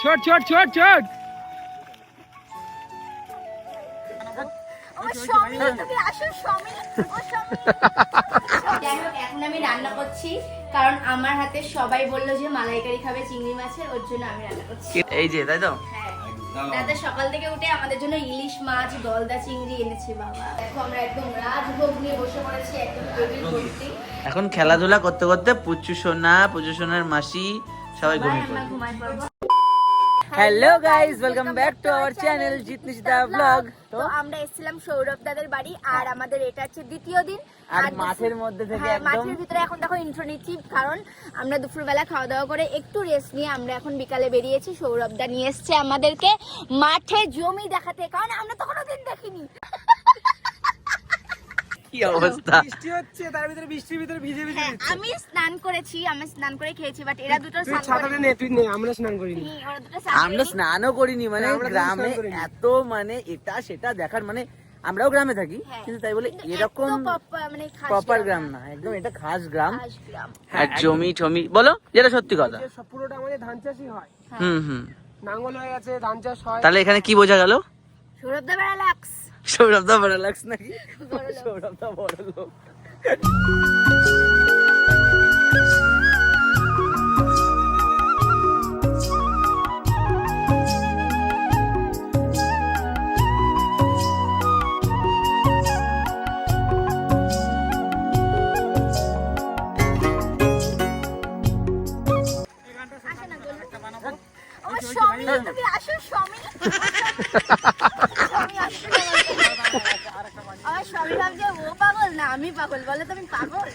ছোট ছোট ছোট ছোট। যাই হোক এখন আমি রান্না করছি কারণ আমার হাতে সবাই বলল যে মালাইকারি খাবে চিংড়ি মাছের ওর জন্য আমি রান্না করছি। এই যে তাই তো? হ্যাঁ। দাদা সকাল থেকে উঠে আমাদের জন্য ইলিশ মাছ গলদা চিংড়ি এনেছে বাবা। দেখো আমরা একদম রাজভোগ নিয়ে বসে পড়েছি একদম টেবিল ভর্তি এখন খেলাধুলা করতে করতে পুচু সোনা পুচু সোনার মাসি সবাই ঘুমিয়ে ঘুমাই পড়ব। Hello guys welcome back to our channel Jitnishita vlog তো আমরা এসেছিলাম সৌরভ দাদের বাড়ি আর আমাদের এটা হচ্ছে দ্বিতীয় দিন। আর মাঠের মধ্যে থেকে হ্যাঁ, একদম- মাঠের ভিতরে এখন দেখো ইন্ট্রো নিচ্ছি কারণ আমরা দুপুরবেলা খাওয়া দাওয়া করে একটু রেস্ট নিয়ে আমরা এখন বিকালে বেরিয়েছি। সৌরভ দা নিয়ে এসছে আমাদেরকে মাঠে জমি দেখাতে কারণ আমরা তো কোনোদিন দেখিনি। কি অবস্থা? বৃষ্টি হচ্ছে তার ভিতরে বৃষ্টির ভিতরে ভিজে ভিজে হ্যাঁ আমি স্নান করেছি আমি স্নান করে খেয়েছি বাট এরা দুটো স্নান ছাতাটা নে তুই নে আমরা স্নান করিনি। আমরা স্নানও করিনি মানে গ্রামে এত মানে এটা সেটা দেখার মানে আমরাও গ্রামে থাকি হ্যাঁ। কিন্তু তাই বলে এরকম pop- মানে প্রপার গ্রাম না। একদম এটা খাস গ্রাম। আর জমি টমি বলো যেটা সত্যি কথা। পুরোটা আমাদের ধান চাষই হয় হ্যাঁ। হুম হুম। নাঙ্গল হয়ে গেছে ধান চাষ হয়। তাহলে এখানে কি বোঝা গেল? সৌরভ দা বেড়া লাক্স। সৌরভ দা বড় লাগছে নাকি। সৌরভ দা বড় লোক পাগল না আমি পাগল। বলে তুমি পাগল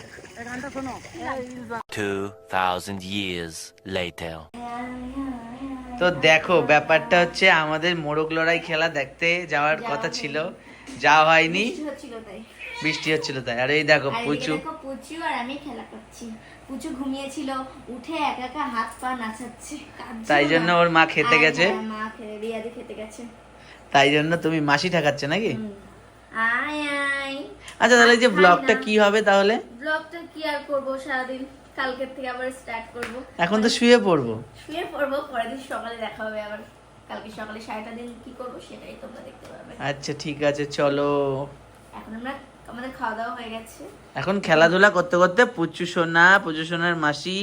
2,000 years later. তো দেখো ব্যাপারটা হচ্ছে আমাদের মোরগ লড়াই খেলা দেখতে যাওয়ার কথা ছিল। যাওয়া হয়নি বৃষ্টি হচ্ছিল তাই। বৃষ্টি হচ্ছিল তাই। আর এই দেখো আর পুচু। পুচু আর আমি খেলা করছি। পুচু ঘুমিয়েছিল উঠে একা একা হাত পা নাচাচ্ছে তাই জন্য ওর মা খেতে গেছে। মা খেতে গেছে। তাই জন্য তুমি মাসি ঠাকাচ্ছে নাকি? আচ্ছা তাহলে যে ব্লগটা কি হবে তাহলে? ব্লগটা কি আর করব? সারাদিন কালকের থেকে আবার স্টার্ট করব। এখন তো শুয়ে পড়ব। শুয়ে পড়ব পরের দিন সকালে দেখা হবে আবার। কালকে সকালে সারাটা দিন কি করব সেটাই তোমরা দেখতে পারবে। আচ্ছা ঠিক আছে চলো। এখন আমরা আমাদের খাওয়া দাওয়া হয়ে গেছে। এখন খেলাধুলা করতে করতে পুচু সোনা পুচু সোনার মাসি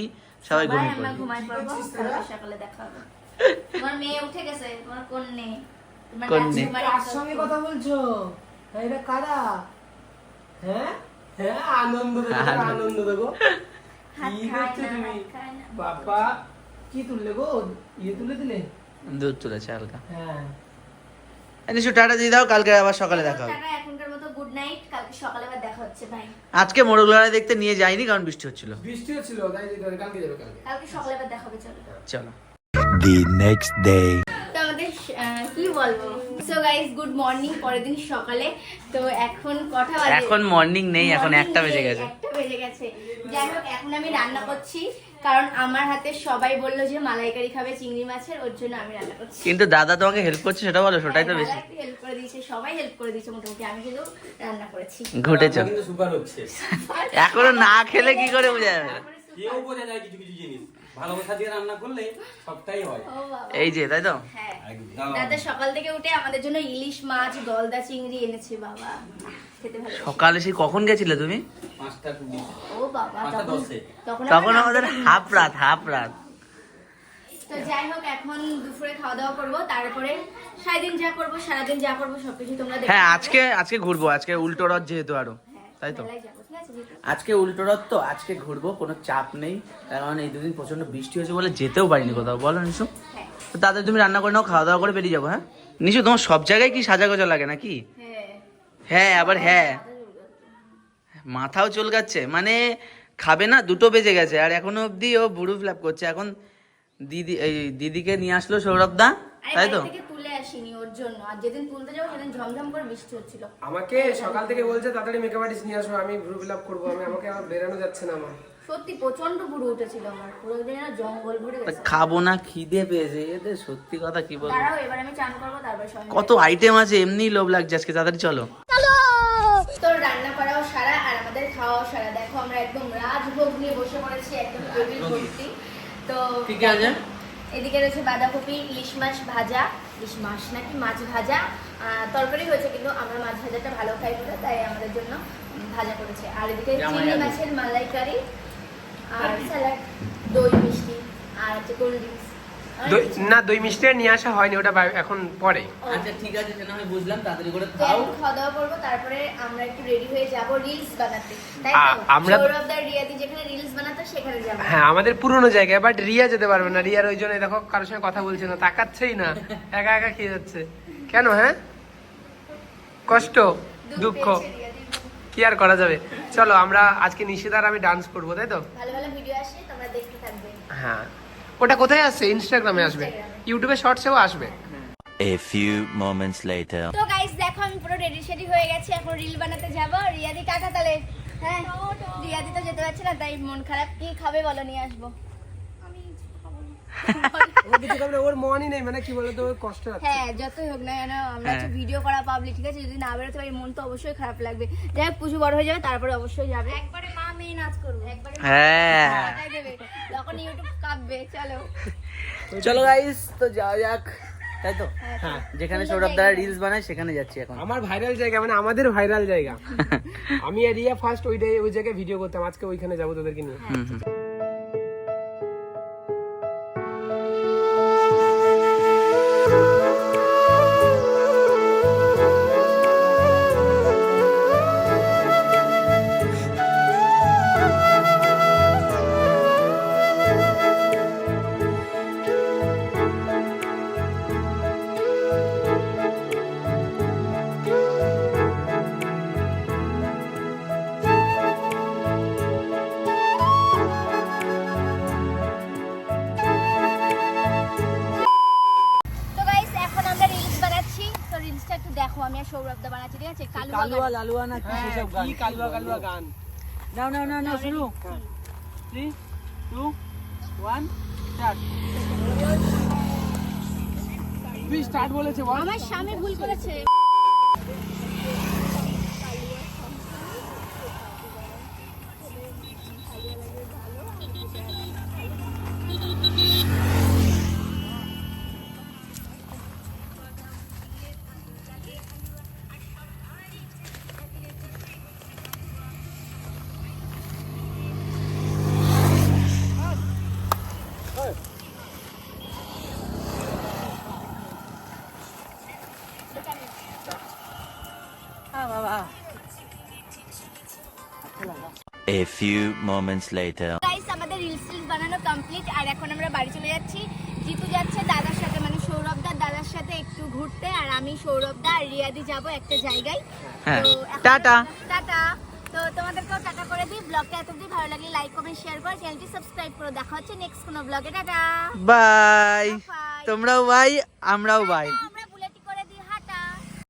সবাই ঘুমিয়ে আমরা পড়বে। ঘুমাই পড়ব সকালে দেখা হবে। তোমার মেয়ে উঠে গেছে তোমার কোন নেই তোমার কন্যে। রাজকুমারী কার সঙ্গে কথা বলছো? এটা কারা? হ্যাঁ? হ্যাঁ আনন্দ দেখো আনন্দ। দেখো কি করছ তুমি? হাত খায় না। বাবা কি তুললে গো? ইয়ে তুলে দিলে? দুধ তুলেছে হালকা। হ্যাঁ। নিশু টাটা দিয়ে দাও কালকে আবার সকালে দেখা হবে। এখনকার মতো গুড নাইট কালকে সকালে আবার দেখা হচ্ছে ভাই আজকে মোরগ লড়াই দেখতে নিয়ে যাইনি কারণ বৃষ্টি হচ্ছিল। বৃষ্টি হচ্ছিল তাই কালকে যাবে কালকে। কালকে সকালে আবার দেখা হবে চলো। চলো। The next day. কি বলব? সো গাইস গুড মর্নিং পরের দিন সকালে। তো এখন বাজে। এখন মর্নিং নেই এখন Morning একটা বেজে গেছে। একটা বেজে গেছে। যাই হোক এখন আমি রান্না করছি কারণ আমার হাতে সবাই বলল যে মালাইকারি খাবে চিংড়ি মাছের ওর জন্য আমি রান্না করছি। কিন্তু দাদা তোমাকে হেল্প করছে সেটা বলো সেটাই তো বেশি। হেল্প করে দিয়েছে সবাই হেল্প করে দিয়েছে মোটামুটি আমি শুধু রান্না করেছি। ঘটেছ। কিন্তু সুপার হচ্ছে। এখনও না খেলে কি করে বোঝা যাবে? কেউ বোঝা যায় কিছু কিছু জিনিস। ভালোবাসা দিয়ে রান্না করলে সবটাই হয়। এই যে তাই তো? হ্যাঁ। দাদা সকাল থেকে উঠে আমাদের জন্য ইলিশ মাছ গলদা চিংড়ি এনেছে বাবা। সকালে সেই কখন গেছিলে তুমি? ও বাবা তখন আমাদের হাফ রাত হাফ রাত। তো যাই হোক এখন দুপুরে খাওয়া দাওয়া করব। তারপরে সারাদিন যা করব সারাদিন যা করব সবকিছু তোমরা হ্যাঁ আজকে আজকে ঘুরবো আজকে উল্টো রথ যেহেতু আরও। হ্যাঁ, তাই তো। আজকে উল্টো রথ তো আজকে ঘুরবো কোনো চাপ নেই। কারণ এই দুদিন প্রচণ্ড বৃষ্টি হয়েছে বলে যেতেও পারিনি কোথাও। বলো নিশু। হ্যাঁ। তাদের তুমি রান্না করে নাও খাওয়া দাওয়া করে বেরিয়ে যাব হ্যাঁ? নিশু তোমার সব জায়গায় কি সাজা গোজা লাগে নাকি? হ্যাঁ। হ্যাঁ আবার হ্যাঁ। মাথাও চুলকাচ্ছে মানে খাবে না দুটো বেজে গেছে। আর এখনও অবধি ও বুড়ো ফ্ল্যাপ করছে। এখন দিদি এই দিদিকে নিয়ে আসলো সৌরভ দা। তাই তো? থেকে তুলে আসিনি ওর জন্য। আর যেদিন তুলতে যাব সেদিন ঝমঝম করে বৃষ্টি হচ্ছিল। আমাকে সকাল থেকে বলছে তাড়াতাড়ি মেকআপ আর্টিস্ট নিয়ে আসো আমি গ্রুপ ফিল আপ করব আমি আমাকে আর বেরানো যাচ্ছে না আমার। সত্যি প্রচণ্ড বুড়ো উঠেছিল আমার। পুরো দিন না জঙ্গল ভরে গেছে। খাব না খিদে পেয়েছে। এদের সত্যি কথা কি বলব? দাঁড়াও এবার আমি চান করব তারপর সবাই কত আইটেম আছে এমনি লোভ লাগছে আজকে তাড়াতাড়ি চলো। তো রান্না করাও সারা আর আমাদের খাওয়াও সারা। দেখো আমরা একদম রাজভোগ নিয়ে বসে পড়েছি একদম টেবিল ভর্তি তো কি কি আছে? এদিকে রয়েছে বাঁধাকপি ইলিশ মাছ ভাজা ইলিশ মাছ নাকি মাছ ভাজা তরকারি হয়েছে কিন্তু আমরা মাছ ভাজাটা ভালো খাই বলে তাই আমাদের জন্য ভাজা করেছে। আর এদিকে চিংড়ি মাছের মালাইকারি আর স্যালাড দই মিষ্টি আর হচ্ছে কোল্ড ড্রিঙ্কস। না দই মিষ্টি আর নিয়ে আসা হয়নি ওটা এখন পরে। আচ্ছা ঠিক আছে সেটা আমি বুঝলাম তাড়াতাড়ি করে খাও। খাওয়া দাওয়া করব তারপরে আমরা একটু রেডি হয়ে যাব রিলস বানাতে তাই আমরা- সৌরভদার রিয়াদি যেখানে রিলস বানাতো সেখানে যাব। হ্যাঁ আমাদের পুরনো জায়গায় বাট রিয়া যেতে পারবে না। রিয়ার ওই জন্য দেখো কারোর সঙ্গে কথা বলছে না তাকাচ্ছেই না। একা একা খেয়ে যাচ্ছে। কেন হ্যাঁ? কষ্ট দুঃখ। কি আর করা যাবে? চলো আমরা আজকে নিশিদার আমি ডান্স করব তাই তো? ভালো ভালো ভিডিও আসে তোমরা দেখতে থাকবে। হ্যাঁ। ওটা কোথায় আসছে? ইনস্টাগ্রামে আসবে। ইউটিউবে শর্টসেও আসবে। A few moments later. তো গাইস দেখো আমি পুরো রেডি সেডি হয়ে গেছি। এখন রিল বানাতে যাব। রিয়াদি টাটা তাহলে। হ্যাঁ রিয়াদি তো যেতে পারছে না তাই মন খারাপ। কি খাবে বলো নিয়ে আসব। ও কিছু করবে ওর মনই নেই মানে কি বলতো ওর কষ্ট হচ্ছে। হ্যাঁ যতই হোক না কেন আমরা হচ্ছে হ্যাঁ। ভিডিও করা পাবলিক ঠিক আছে? যদি না বেরোতে পারি মন তো অবশ্যই খারাপ লাগবে। যাই হোক পুজো বড় হয়ে যাবে তারপরে অবশ্যই যাবে। একবারে মা মেয়ে নাচ করব একবারে হ্যাঁ। তখন ইউটিউব চলো। চলো গাইস তো যাওয়া যাক। তাই তো? হ্যাঁ যেখানে সৌরভ দ্বারা রিলস বানায় সেখানে যাচ্ছি এখন। আমার ভাইরাল জায়গা মানে আমাদের ভাইরাল জায়গা। আমি আর রিয়া ফার্স্ট ওই ওই জায়গায় ভিডিও করতাম আজকে ওইখানে যাব তোদেরকে নিয়ে। তো রিলসটা একটু দেখো আমি আর সৌরভদা বানাচ্ছি ঠিক আছে? কালুয়া কালুয়া লালুয়া না কি সব গান? কি কালুয়া কালুয়া গান? নাও নাও নাও নাও শুরু থ্রি টু ওয়ান স্টার্ট তুই স্টার্ট বলেছে আমার স্বামী ভুল করেছে। A few moments later. Guys আমাদের রিলস টিলস বানানো কমপ্লিট আর এখন আমরা বাড়ি চলে যাচ্ছি। জিতু যাচ্ছে দাদার সাথে মানে সৌরভদার দাদার সাথে একটু ঘুরতে আর আমি সৌরভদা আর রিয়াদি যাব একটা জায়গায়। হ্যাঁ। তো এখন- টাটা। টাটা। তো তোমাদেরকেও টাটা করে দিই। ব্লগটা এত অবধি ভালো লাগলে লাইক কমেন্ট শেয়ার করে। চ্যানেলটি সাবস্ক্রাইব করে। দেখা হচ্ছে নেক্সট কোনো ব্লগে টাটা। Bye Bye. তোমরাও বাই আমরাও বাই